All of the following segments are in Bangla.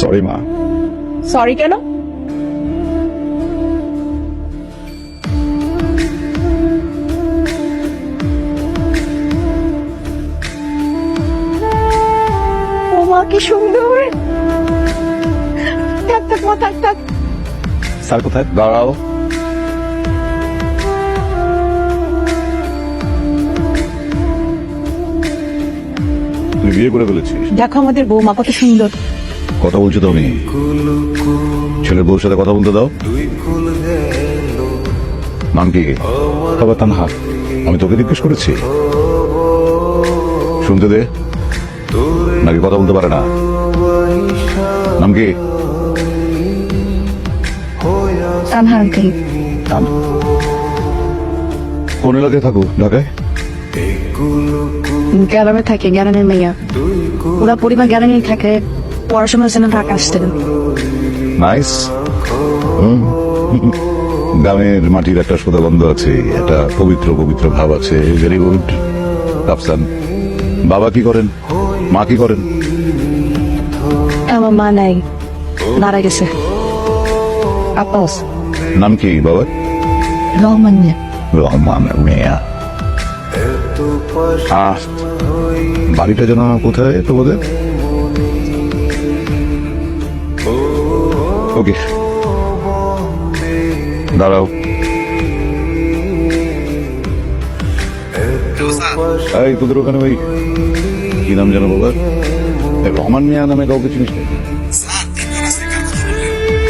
সরি মা সরি কেন? কি সুন্দর। থাক থাক মা থাক থাক। স্যার কোথায়? দাঁড়াও। তুই বিয়ে করে ফেলেছিস? দেখো আমাদের বৌমা কত সুন্দর। কথা বলছো তুমি? ছেলের বউর সাথে কথা বলতে দাও। নাম কি? বাবা তানহা। আমি তোকে জিজ্ঞেস করেছি। শুনতে দে। নাকি কথা বলতে পারে না? নাম কি? কোন এলাকায় থাকো? ঢাকায়? গ্রামে থাকে গ্রামের মেয়া। ওরা পরিবার গ্রামেই থাকে। পড়াশোনার জন্য ঢাকা আসতেন নাইস গ্রামের মাটির একটা সোদা গন্ধ আছে একটা পবিত্র পবিত্র ভাব আছে ভেরি গুড আফসান বাবা কি করেন? মা কি করেন? আমার মা নাই মারা গেছে। আপা আছে। নাম কি বাবা? রহমান মিয়া। রহমান মিয়া। আহ, বাড়িটা যেন কোথায় তোমাদের ওকে দাঁড়াও এই তোদের ওখানে ওই কি নাম যেন বাবা রহমান মিয়া নামে কাউকে চিনিস?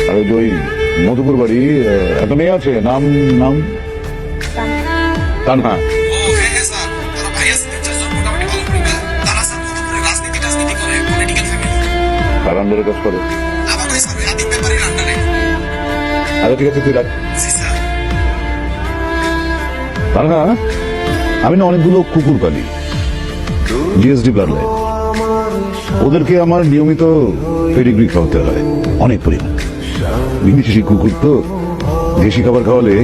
আর ওই মধুপুর বাড়ি একটা মেয়ে আছে নাম নাম তানহা ও হ্যাঁ হ্যাঁ আচ্ছা ঠিক তুই রাখ। তানহা আমি না অনেকগুলো কুকুর পালি। জিএসডি পারলে ওদেরকে আমার নিয়মিত পেডিগ্রি খাওয়াতে হয়। অনেক পরিমাণ। বিদেশি কুকুর তো দেশি খাবার খাওয়ালে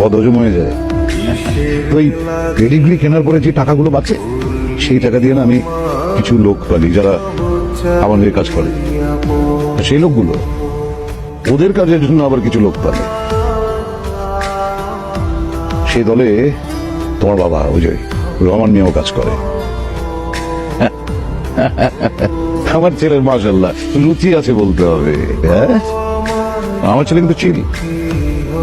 বদহজম হয়ে যায়। তো এই পেডিগ্রি কেনার পরে যে টাকাগুলো বাঁচে, সেই টাকা দিয়ে না আমি কিছু লোক পালি যারা আমার কাজ করে। সেই লোকগুলো ওদের কাজের জন্য আবার কিছু লোক পাবে। সে দলে তোমার বাবা অজয় যে রহমান নিয়েও কাজ করে। আমার ছেলের মাসাল্লাহ রুচি আছে বলতে হবে। হ্যাঁ? আমার ছেলে কিন্তু চিল।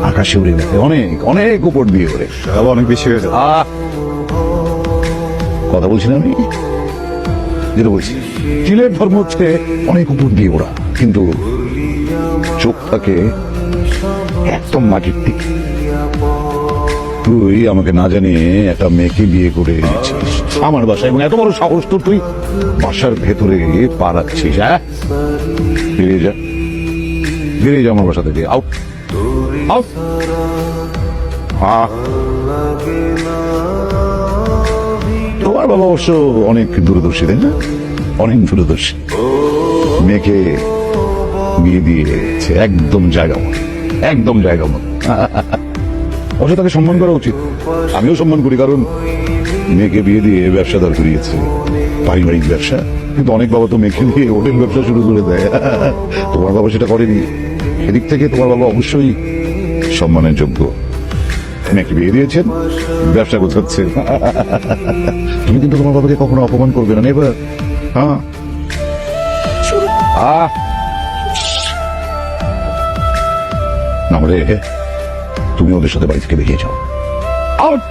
আকাশে উড়ে গেছে। অনেক অনেক উপর দিয়ে ওরে বাবা অনেক বেশি হয়েছে! কথা বলছি না আমি? যেটা বলছি চিলের ধর্ম হচ্ছে অনেক উপর দিয়ে ওরা কিন্তু চোখ থাকে একদম মাটির দিকে। তুই আমাকে না জানিয়ে একটা মেয়েকে বিয়ে করে এনেছিস। আমার বাসায় এবং এত বড় সাহস তো তুই বাসার ভেতরে পা রাখছিস হ্যাঁ? বেরিয়ে যা। বেরিয়ে যা আমার বাসা থেকে আউট। আউট। তোমার বাবা অবশ্য অনেক দূরদর্শী, তাই না? অনেক দূরদর্শী। মেয়েকে বিয়ে দিয়েছে একদম জায়গা মতো। একদম জায়গা মতো। অবশ্য তাকে সম্মান করা উচিত। আমিও সম্মান করি কারণ মেয়েকে বিয়ে দিয়ে ব্যবসা দাঁড় করিয়েছে। পারিবারিক ব্যবসা। কিন্তু অনেক বাবা তো মেয়েকে দিয়ে হোটেল ব্যবসা শুরু করে দেয়। তোমার বাবা সেটা করেনি। সেদিক থেকে তোমার বাবা অবশ্যই সম্মানের যোগ্য। মেয়েকে বিয়ে দিয়েছেন ব্যবসা গোছাচ্ছেন তুমি কিন্তু তোমার বাবাকে কখনো অপমান করবে না এবার হ্যাঁ। আহ! না হলে তুমি ওদের সাথে বাড়ি থেকে বেরিয়ে যাও। আউট